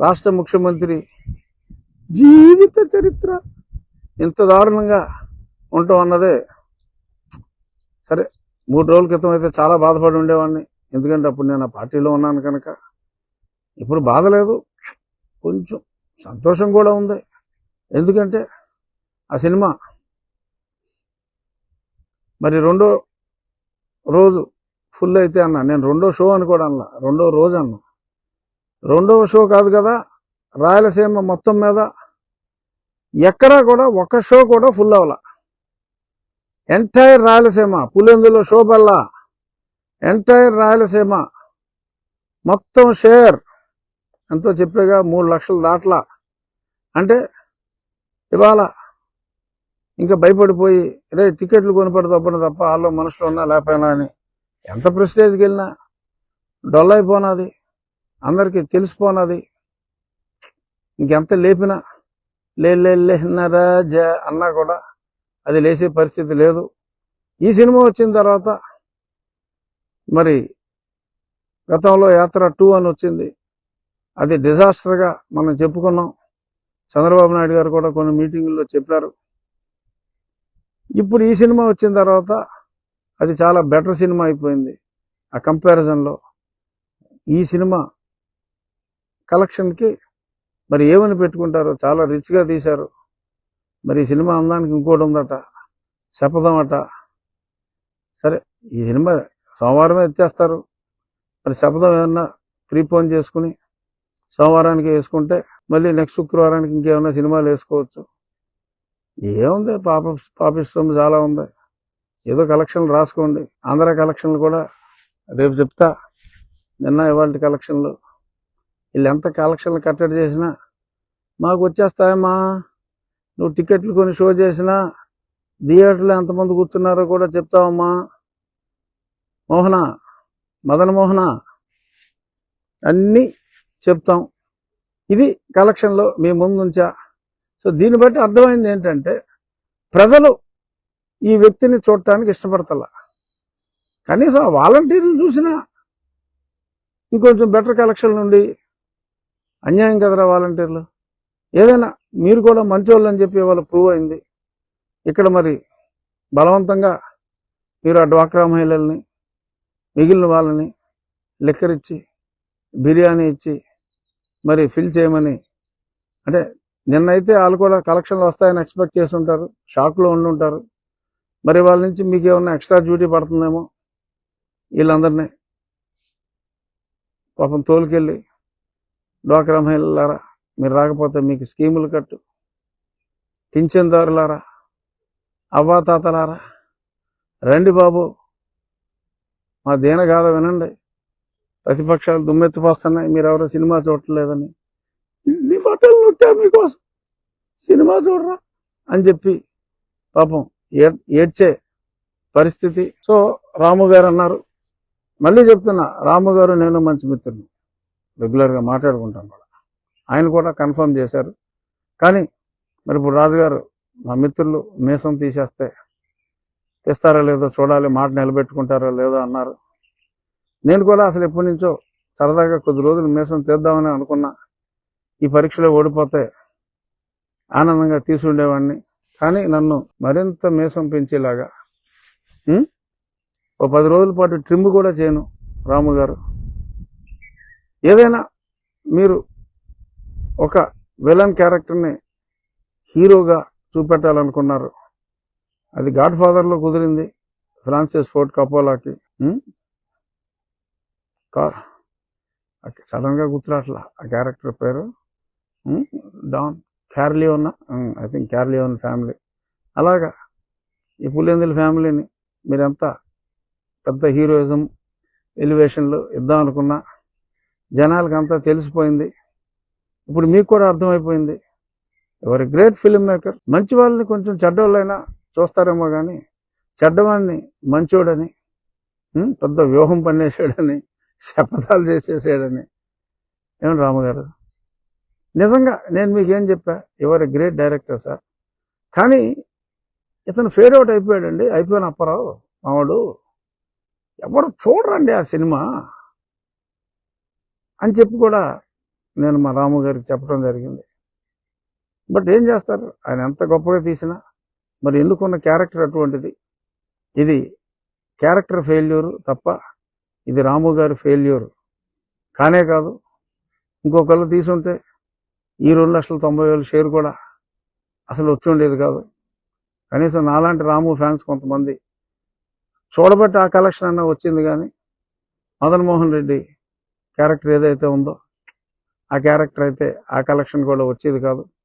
రాష్ట్ర ముఖ్యమంత్రి జీవిత చరిత్ర. ఇంత దారుణంగా ఉండటం అన్నదే సరే మూడు రోజుల క్రితం అయితే చాలా బాధపడి ఉండేవాడిని. ఎందుకంటే అప్పుడు నేను ఆ పార్టీలో ఉన్నాను కనుక. ఇప్పుడు బాధ లేదు. కొంచెం సంతోషం కూడా ఉంది. ఎందుకంటే ఆ సినిమా మరి రెండో రోజు ఫుల్ అయితే అన్న. నేను రెండో షో అని కూడా అన్నా రెండో రోజు అన్నా. రెండవ షో కాదు కదా? రాయలసీమ మొత్తం మీద ఎక్కడా కూడా ఒక్క షో కూడా ఫుల్ అవ్వాల. ఎంటైర్ రాయలసీమ పులిందులో షో బల్లా. ఎంటైర్ రాయలసీమ మొత్తం షేర్. ఎంతో చెప్పేగా మూడు లక్షలు దాట్లా. అంటే ఇవాళ ఇంకా భయపడిపోయి రే టికెట్లు కొనిపడి తప్పని తప్ప వాళ్ళు మనుషులు ఉన్నా లేకపోయినా అని ఎంత ప్రెస్టేజ్కి వెళ్ళినా? డొల్ అయిపోనాది అందరికీ తెలిసిపోనది. ఇంకెంత లేపినా లే లే అన్నా కూడా అది లేచే పరిస్థితి లేదు. ఈ సినిమా వచ్చిన తర్వాత మరి గతంలో యాత్ర టూ అని వచ్చింది. అది డిజాస్టర్గా మనం చెప్పుకున్నాం. చంద్రబాబు నాయుడు గారు కూడా కొన్ని మీటింగుల్లో చెప్పారు. ఇప్పుడు ఈ సినిమా వచ్చిన తర్వాత అది చాలా బెటర్ సినిమా అయిపోయింది. ఆ కంపారిజన్లో ఈ సినిమా కలెక్షన్కి మరి ఏమని పెట్టుకుంటారో చాలా రిచ్గా తీశారు. మరి ఈ సినిమా అందానికి ఇంకోటి ఉందట శపథం అట సరే ఈ సినిమా సోమవారమే ఎత్తేస్తారు. మరి శపథం ఏమన్నా ప్రీపోన్ చేసుకుని సోమవారానికి వేసుకుంటే మళ్ళీ నెక్స్ట్ శుక్రవారానికి ఇంకేమైనా సినిమాలు వేసుకోవచ్చు. ఏముంది పాప పాపిష్టం చాలా ఉంది. ఏదో కలెక్షన్లు రాసుకోండి. ఆంధ్ర కలెక్షన్లు కూడా రేపు చెప్తా. నిన్న ఇవాళ కలెక్షన్లు వీళ్ళు ఎంత కలెక్షన్లు కట్టడి చేసినా మాకు వచ్చేస్తాయమ్మా. నువ్వు టికెట్లు కొని షో చేసినా థియేటర్లో ఎంతమంది కూర్చున్నారో కూడా చెప్తావమ్మా. మోహన మదన మోహన అన్నీ చెప్తాం. ఇది కలెక్షన్లో మీ ముందుంచా. సో దీన్ని బట్టి అర్థమైంది ఏంటంటే ప్రజలు ఈ వ్యక్తిని చూడటానికి ఇష్టపడతలా. కనీసం వాలంటీర్లు చూసినా ఇంకొంచెం బెటర్ కలెక్షన్ నుండి అన్యాయం కదరా వాలంటీర్లు? ఏదైనా మీరు కూడా మంచోళ్ళు అని చెప్పి వాళ్ళు ప్రూవ్ అయింది. ఇక్కడ మరి బలవంతంగా మీరు ఆ డ్వాక్రా మహిళల్ని మిగిలిన వాళ్ళని లిక్కర్ ఇచ్చి బిర్యానీ ఇచ్చి మరి ఫిల్ చేయమని అంటే నిన్నైతే వాళ్ళు కూడా కలెక్షన్లు వస్తాయని ఎక్స్పెక్ట్ చేసి ఉంటారు షాక్లో ఉండి ఉంటారు మరి వాళ్ళ నుంచి మీకు ఏమన్నా ఎక్స్ట్రా డ్యూటీ పడుతుందేమో? వీళ్ళందరినీ పాపం తోలుకెళ్ళి డ్వాక్రా మహిళలారా మీరు రాకపోతే మీకు స్కీములు కట్టు. పింఛన్దారులారా అవ్వాతాతలారా రండి బాబు. మా దేనగాథ వినండి. ప్రతిపక్షాలు దుమ్మెత్తిపోస్తున్నాయి. మీరెవరో సినిమా చూడలేదని ఇన్ని బట్టలు నొట్టా మీకోసం. సినిమా చూడరా అని చెప్పి పాపం ఏడ్చే పరిస్థితి. సో రాము గారు అన్నారు. మళ్ళీ చెప్తున్నా రాము గారు నేను మంచి మిత్రుడు రెగ్యులర్గా మాట్లాడుకుంటాం కూడా. ఆయన కూడా కన్ఫర్మ్ చేశారు. కానీ మరి ఇప్పుడు రాజుగారు మా మిత్రులు మీసం తీసేస్తే తెస్తారో లేదో చూడాలి మాట నిలబెట్టుకుంటారో లేదో అన్నారు. నేను కూడా అసలు ఎప్పటి నుంచో సరదాగా కొద్ది రోజులు మీసం తీద్దామని అనుకున్నా. ఈ పరీక్షలో ఓడిపోతే ఆనందంగా తీసుండేవాడిని. కానీ నన్ను మరింత మీసం పెంచేలాగా ఓ పది రోజుల పాటు ట్రిమ్ కూడా చేయను రాము గారు ఏదైనా మీరు ఒక విలన్ క్యారెక్టర్ని హీరోగా చూపెట్టాలనుకున్నారు. అది గాడ్ ఫాదర్లో కుదిరింది ఫ్రాన్సిస్ ఫోర్ట్ కపోలాకి సడన్గా గుర్తురాట్లా ఆ క్యారెక్టర్ పేరు. Don Corleone I think Corleone family అలాగా ఈ పులిందుల ఫ్యామిలీని మీరంతా పెద్ద హీరోయిజం ఎలివేషన్లు ఇద్దాం అనుకున్నా జనాలకి అంతా తెలిసిపోయింది. ఇప్పుడు మీకు కూడా అర్థమైపోయింది. ఎవరి గ్రేట్ ఫిల్మ్ మేకర్? మంచి వాళ్ళని కొంచెం చెడ్డవాళ్ళైనా చూస్తారేమో కానీ చెడ్డవాడిని మంచోడని పెద్ద వ్యూహం పన్నేసాడని శపథాలు చేసేసాడని. ఏమని రామగారు? నిజంగా నేను మీకు ఏం చెప్పా? ఎవరి గ్రేట్ డైరెక్టర్ సార్? కానీ ఇతను ఫేడ్ అవుట్ అయిపోయాడండి. అయిపోయిన అప్పారావు మావాడు. ఎవరు చూడరండి ఆ సినిమా? అని చెప్పి కూడా నేను మా రాము గారికి చెప్పడం జరిగింది. బట్ ఏం చేస్తారు? ఆయన ఎంత గొప్పగా తీసినా మరి ఎన్నుకున్న క్యారెక్టర్ అటువంటిది? ఇది క్యారెక్టర్ ఫెయిల్యూరు తప్ప ఇది రాము గారి ఫెయిల్యూర్ కానే కాదు. ఇంకొకళ్ళు తీసుంటే ఈ రెండు లక్షల తొంభై వేల షేర్ కూడా అసలు వచ్చి ఉండేది కాదు. కనీసం నాలాంటి రాము ఫ్యాన్స్ కొంతమంది చూడబట్టి ఆ కలెక్షన్ అన్న వచ్చింది కానీ మదన్మోహన్ రెడ్డి క్యారెక్టర్ ఏదైతే ఉందో ఆ క్యారెక్టర్ అయితే ఆ కలెక్షన్ కూడా వచ్చేది కాదు.